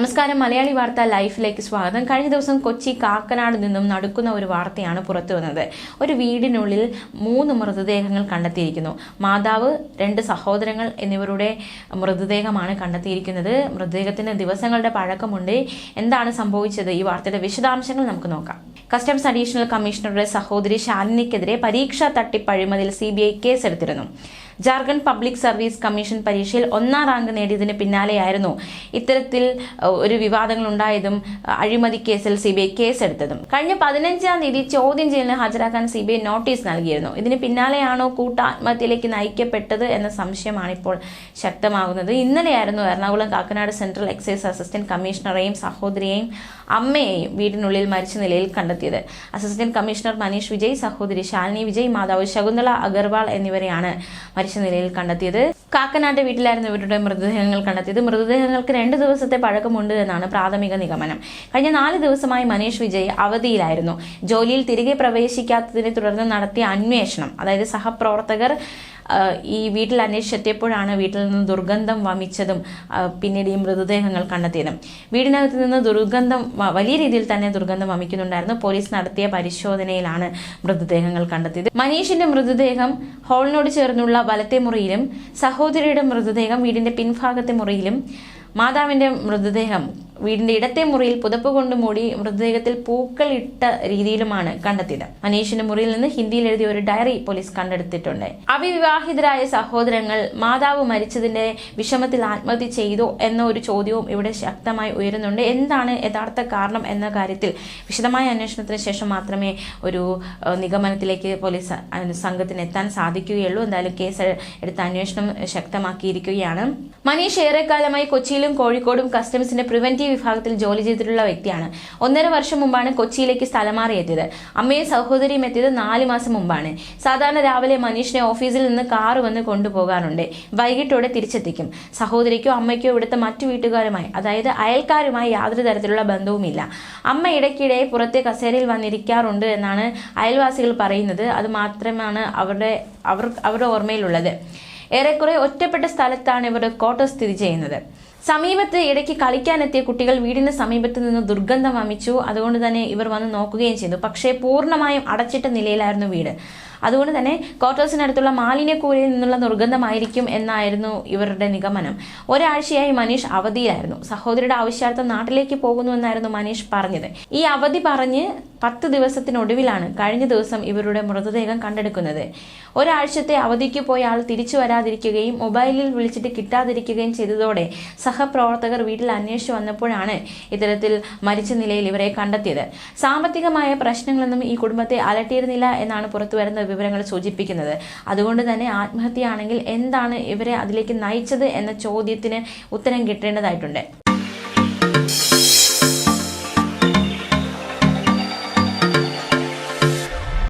നമസ്കാരം. മലയാളി വാർത്ത ലൈഫിലേക്ക് സ്വാഗതം. കഴിഞ്ഞ ദിവസം കൊച്ചി കാക്കനാട് നിന്നും നടക്കുന്ന ഒരു വാർത്തയാണ് പുറത്തു വന്നത്. ഒരു വീടിനുള്ളിൽ മൂന്ന് മൃതദേഹങ്ങൾ കണ്ടെത്തിയിരിക്കുന്നു. മാതാവ് രണ്ട് സഹോദരങ്ങൾ എന്നിവരുടെ മൃതദേഹമാണ് കണ്ടെത്തിയിരിക്കുന്നത്. മൃതദേഹത്തിന് ദിവസങ്ങളുടെ പഴക്കമുണ്ട്. എന്താണ് സംഭവിച്ചത്? ഈ വാർത്തയുടെ വിശദാംശങ്ങൾ നമുക്ക് നോക്കാം. കസ്റ്റംസ് അഡീഷണൽ കമ്മീഷണറുടെ സഹോദരി ശാലിനിക്കെതിരെ പരീക്ഷാ തട്ടിപ്പഴിമതിൽ സി ബി ഐ കേസെടുത്തിരുന്നു. ജാർഖണ്ഡ് പബ്ലിക് സർവീസ് കമ്മീഷൻ പരീക്ഷയിൽ ഒന്നാം റാങ്ക് നേടിയതിന് പിന്നാലെയായിരുന്നു ഇത്തരത്തിൽ ഒരു വിവാദങ്ങൾ ഉണ്ടായതും അഴിമതി കേസിൽ സി ബി ഐ കേസെടുത്തതും. കഴിഞ്ഞ പതിനഞ്ചാം തീയതി ചോദ്യം ചെയ്യലിന് ഹാജരാക്കാൻ സി ബി ഐ നോട്ടീസ് നൽകിയിരുന്നു. ഇതിന് പിന്നാലെയാണോ കൂട്ടാത്മഹത്യയിലേക്ക് നയിക്കപ്പെട്ടത് എന്ന സംശയമാണ് ഇപ്പോൾ ശക്തമാകുന്നത്. ഇന്നലെയായിരുന്നു Ernakulam Kakkanad central excise assistant കമ്മീഷണറെയും സഹോദരിയെയും അമ്മയെയും വീടിനുള്ളിൽ മരിച്ച നിലയിൽ കണ്ടെത്തിയത്. അസിസ്റ്റന്റ് കമ്മീഷണർ മനീഷ് വിജയ് സഹോദരി ശാലിനി വിജയ് മാതാവ് ശകുന്തള അഗർവാൾ എന്നിവരെയാണ് നിലയിൽ കണ്ടെത്തിയത്. കാക്കനാട്ടെ വീട്ടിലായിരുന്നു ഇവരുടെ മൃതദേഹങ്ങൾ കണ്ടെത്തിയത്. മൃതദേഹങ്ങൾക്ക് രണ്ട് ദിവസത്തെ പഴക്കമുണ്ട് എന്നാണ് പ്രാഥമിക നിഗമനം. കഴിഞ്ഞ നാല് ദിവസമായി മനീഷ് വിജയ് അവധിയിലായിരുന്നു. ജോലിയിൽ തിരികെ പ്രവേശിക്കാത്തതിനെ തുടർന്ന് നടത്തിയ അന്വേഷണം അതായത് സഹപ്രവർത്തകർ ഈ വീട്ടിൽ അന്വേഷിച്ചെത്തിയപ്പോഴാണ് വീട്ടിൽ നിന്ന് ദുർഗന്ധം വമിച്ചതും പിന്നീട് ഈ മൃതദേഹങ്ങൾ കണ്ടെത്തിയതും. വീടിനകത്ത് നിന്ന് ദുർഗന്ധം വലിയ രീതിയിൽ തന്നെ ദുർഗന്ധം വമിക്കുന്നുണ്ടായിരുന്നു. പോലീസ് നടത്തിയ പരിശോധനയിലാണ് മൃതദേഹങ്ങൾ കണ്ടെത്തിയത്. മനീഷിന്റെ മൃതദേഹം ഹാളിനോട് ചേർന്നുള്ള വലത്തെ മുറിയിലും സഹോദരിയുടെ മൃതദേഹം വീടിന്റെ പിൻഭാഗത്തെ മുറിയിലും മാതാവിന്റെ മൃതദേഹം വീടിന്റെ ഇടത്തെ മുറിയിൽ പുതപ്പ് കൊണ്ട് മൂടി മൃതദേഹത്തിൽ പൂക്കൾ ഇട്ട രീതിയിലുമാണ് കണ്ടെത്തിയത്. മനീഷിന്റെ മുറിയിൽ നിന്ന് ഹിന്ദിയിൽ എഴുതിയ ഒരു ഡയറി പോലീസ് കണ്ടെടുത്തിട്ടുണ്ട്. അവിവാഹിതരായ സഹോദരങ്ങൾ മാതാവ് മരിച്ചതിന്റെ വിഷമത്തിൽ ആത്മഹത്യ ചെയ്തോ എന്ന ഒരു ചോദ്യവും ഇവിടെ ശക്തമായി ഉയരുന്നുണ്ട്. എന്താണ് യഥാർത്ഥ കാരണം എന്ന കാര്യത്തിൽ വിശദമായ അന്വേഷണത്തിന് ശേഷം മാത്രമേ ഒരു നിഗമനത്തിലേക്ക് പോലീസ് സംഘത്തിന് എത്താൻ സാധിക്കുകയുള്ളൂ. എന്തായാലും കേസ് എടുത്ത അന്വേഷണം ശക്തമാക്കിയിരിക്കുകയാണ്. മനീഷ് ഏറെക്കാലമായി കൊച്ചിയിലും കോഴിക്കോടും കസ്റ്റംസിന്റെ പ്രിവന്റീവ് വിഭാഗത്തിൽ ജോലി ചെയ്തിട്ടുള്ള വ്യക്തിയാണ്. ഒന്നര വർഷം മുമ്പാണ് കൊച്ചിയിലേക്ക് സ്ഥലം മാറിയെത്തിയത് അമ്മയും സഹോദരിയും എത്തിയത് നാല് മാസം മുമ്പാണ്. സാധാരണ രാവിലെ മനീഷിനെ ഓഫീസിൽ നിന്ന് കാറ് വന്ന് കൊണ്ടുപോകാറുണ്ട്. വൈകിട്ടോടെ തിരിച്ചെത്തിക്കും. സഹോദരിക്കോ അമ്മയ്ക്കോ ഇവിടുത്തെ മറ്റു വീട്ടുകാരുമായി അതായത് അയൽക്കാരുമായി യാതൊരു തരത്തിലുള്ള ബന്ധവുമില്ല. അമ്മ ഇടയ്ക്കിടെ പുറത്തെ കസേരയിൽ വന്നിരിക്കാറുണ്ട് എന്നാണ് അയൽവാസികൾ പറയുന്നത്. അത് മാത്രമാണ് അവരുടെ അവർ അവരുടെ ഓർമ്മയിലുള്ളത്. ഏറെക്കുറെ ഒറ്റപ്പെട്ട സ്ഥലത്താണ് ഇവരുടെ ക്വാർട്ടേഴ്സ് സ്ഥിതി ചെയ്യുന്നത്. സമീപത്ത് ഇടയ്ക്ക് കളിക്കാനെത്തിയ കുട്ടികൾ വീടിന് സമീപത്ത് നിന്ന് ദുർഗന്ധം വമിച്ചു. അതുകൊണ്ട് തന്നെ ഇവർ വന്ന് നോക്കുകയും ചെയ്തു. പക്ഷേ പൂർണമായും അടച്ചിട്ട നിലയിലായിരുന്നു വീട്. അതുകൊണ്ട് തന്നെ ക്വാർട്ടേഴ്സിനടുത്തുള്ള മാലിന്യക്കൂരയിൽ നിന്നുള്ള ദുർഗന്ധമായിരിക്കും എന്നായിരുന്നു ഇവരുടെ നിഗമനം. ഒരാഴ്ചയായി മനീഷ് അവധിയിലായിരുന്നു. സഹോദരിയുടെ ആവശ്യാർത്ഥം നാട്ടിലേക്ക് പോകുന്നു എന്നായിരുന്നു മനീഷ് പറഞ്ഞത്. ഈ അവധി പറഞ്ഞ് പത്ത് ദിവസത്തിനൊടുവിലാണ് കഴിഞ്ഞ ദിവസം ഇവരുടെ മൃതദേഹം കണ്ടെടുക്കുന്നത്. ഒരാഴ്ചത്തെ അവധിക്ക് പോയ ആൾ തിരിച്ചു വരാതിരിക്കുകയും മൊബൈലിൽ വിളിച്ചിട്ട് കിട്ടാതിരിക്കുകയും ചെയ്തതോടെ സഹപ്രവർത്തകർ വീട്ടിൽ അന്വേഷിച്ചു വന്നപ്പോഴാണ് ഇത്തരത്തിൽ മരിച്ച നിലയിൽ ഇവരെ കണ്ടെത്തിയത്. സാമ്പത്തികമായ പ്രശ്നങ്ങളൊന്നും ഈ കുടുംബത്തെ അലട്ടിയിരുന്നില്ല എന്നാണ് പുറത്തുവരുന്ന വിവരങ്ങൾ സൂചിപ്പിക്കുന്നത്. അതുകൊണ്ട് തന്നെ ആത്മഹത്യയാണെങ്കിൽ എന്താണ് ഇവരെ അതിലേക്ക് നയിച്ചത് എന്ന ചോദ്യത്തിന് ഉത്തരം കിട്ടേണ്ടതായിട്ടുണ്ട്.